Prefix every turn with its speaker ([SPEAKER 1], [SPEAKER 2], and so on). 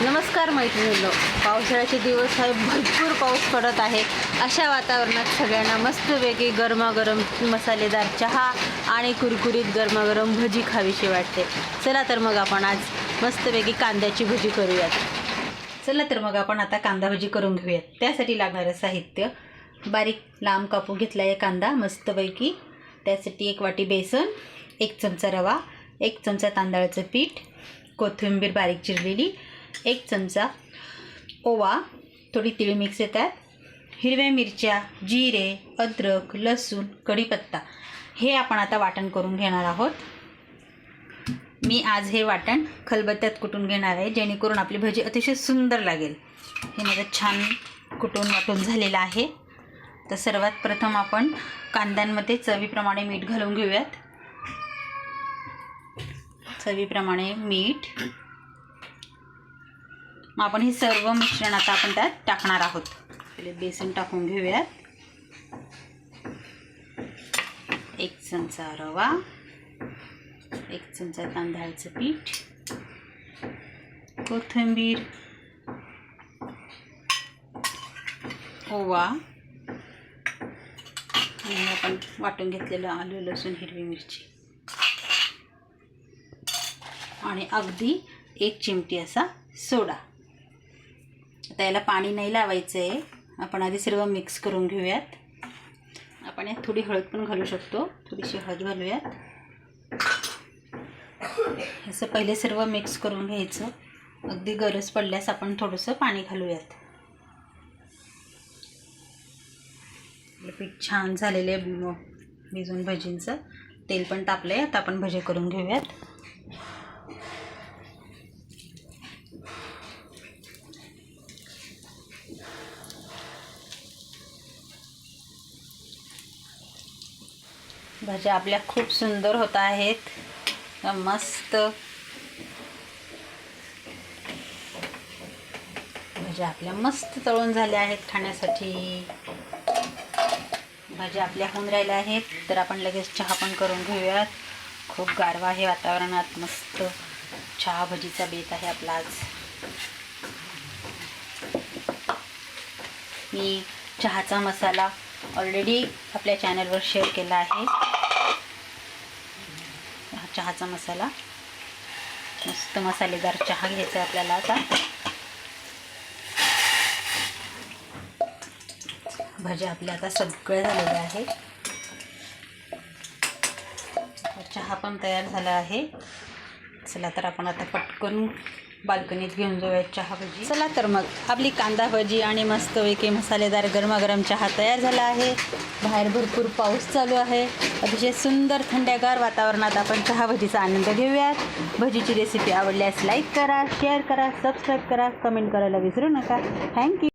[SPEAKER 1] नमस्कार मैत्रिणींनो. पावसाळ्याचे दिवस आहे भरपूर पाऊस पडत आहे. अशा वातावरणात सगळ्यांना मस्तपैकी गरमागरम मसालेदार चहा आणि कुरकुरीत गरमागरम भजी खावीशी वाटते. चला तर मग आपण आज मस्तपैकी कांद्याची भजी करूयात. चला तर मग आपण आता कांदा भजी करून घेऊयात. त्यासाठी लागणारं साहित्य. बारीक लांब कापून घेतला आहे कांदा मस्तपैकी. त्यासाठी एक वाटी बेसन एक चमचा रवा एक चमचा तांदळाचं पीठ कोथिंबीर बारीक चिरलेली एक चमचा ओवा थोडी तिळ मिक्स येतात. हिरव्या मिरच्या जिरे अद्रक लसूण कढीपत्ता हे आपण आता वाटण करून घेणार आहोत. मी आज हे वाटण खलबत्त्यात कुटून घेणार आहे जेणेकरून आपली भजी अतिशय सुंदर लागेल. हे माझं छान कुटून वाटून झालेलं आहे. तर सर्वात प्रथम आपण कांद्यांमध्ये चवीप्रमाणे मीठ घालून घेऊयात. चवीप्रमाणे मीठ मग आपण हे सर्व मिश्रण आता आपण त्यात टाकणार आहोत. पहिले बेसन टाकून घेऊयात. एक चमचा रवा एक चमचा तांदळाचं पीठ कोथिंबीर ओवा आणि आपण वाटून घेतलेलं आलू लसूण हिरवी मिरची. आणि अगदी एक चिमटी असा सोडा. आता याला पाणी नाही लावायचं आहे आपण आधी सर्व मिक्स करून घेऊयात. आपण यात थोडी हळद पण घालू शकतो. थोडीशी हळद घालूयात. असं पहिले सर्व मिक्स करून घ्यायचं. अगदी गरज पडल्यास आपण थोडंसं पाणी घालूयात. पीठ छान झालेलं आहे भिजून भजींचं. तेल पण तापलं आहे आता आपण भजे करून घेऊयात. भाज्या आपल्या खूप सुंदर होत आहेत. मस्त. भाज्या आपल्या मस्त तळून झाल्या आहेत खाण्यासाठी. भाज्या आपल्या होऊन राहिल्या आहेत. तर आपण लगेच चहा पण करून घेऊयात. खूप गारवा आहे वातावरणात. मस्त चहा भजीचा बेत आहे आपला आज. मी चहाचा मसाला ऑलरेडी आपल्या चॅनलवर शेअर केला आहे. हा चहाचा मसाला. मस्त मसालेदार चहा घ्यायचा आहे आपल्याला आता. भज्या आपल्या आता सगळ्या झालेल्या आहेत. चहा पण तयार झाला आहे. चला तर आपण आता पटकन बाल्कनीत घेऊन जाऊया चहा भजी. चला तर मग. आपली कांदा भजी आणि मस्तपैकी मसालेदार गरमागरम चहा तयार झाला आहे. बाहेर भरपूर पाऊस चालू आहे. अतिशय सुंदर थंडगार वातावरणात आपण चहा भजीचा आनंद घेऊयात. भजीची रेसिपी आवडल्यास लाईक करा शेअर करा सबस्क्राईब करा. कमेंट करायला विसरू नका. थँक्यू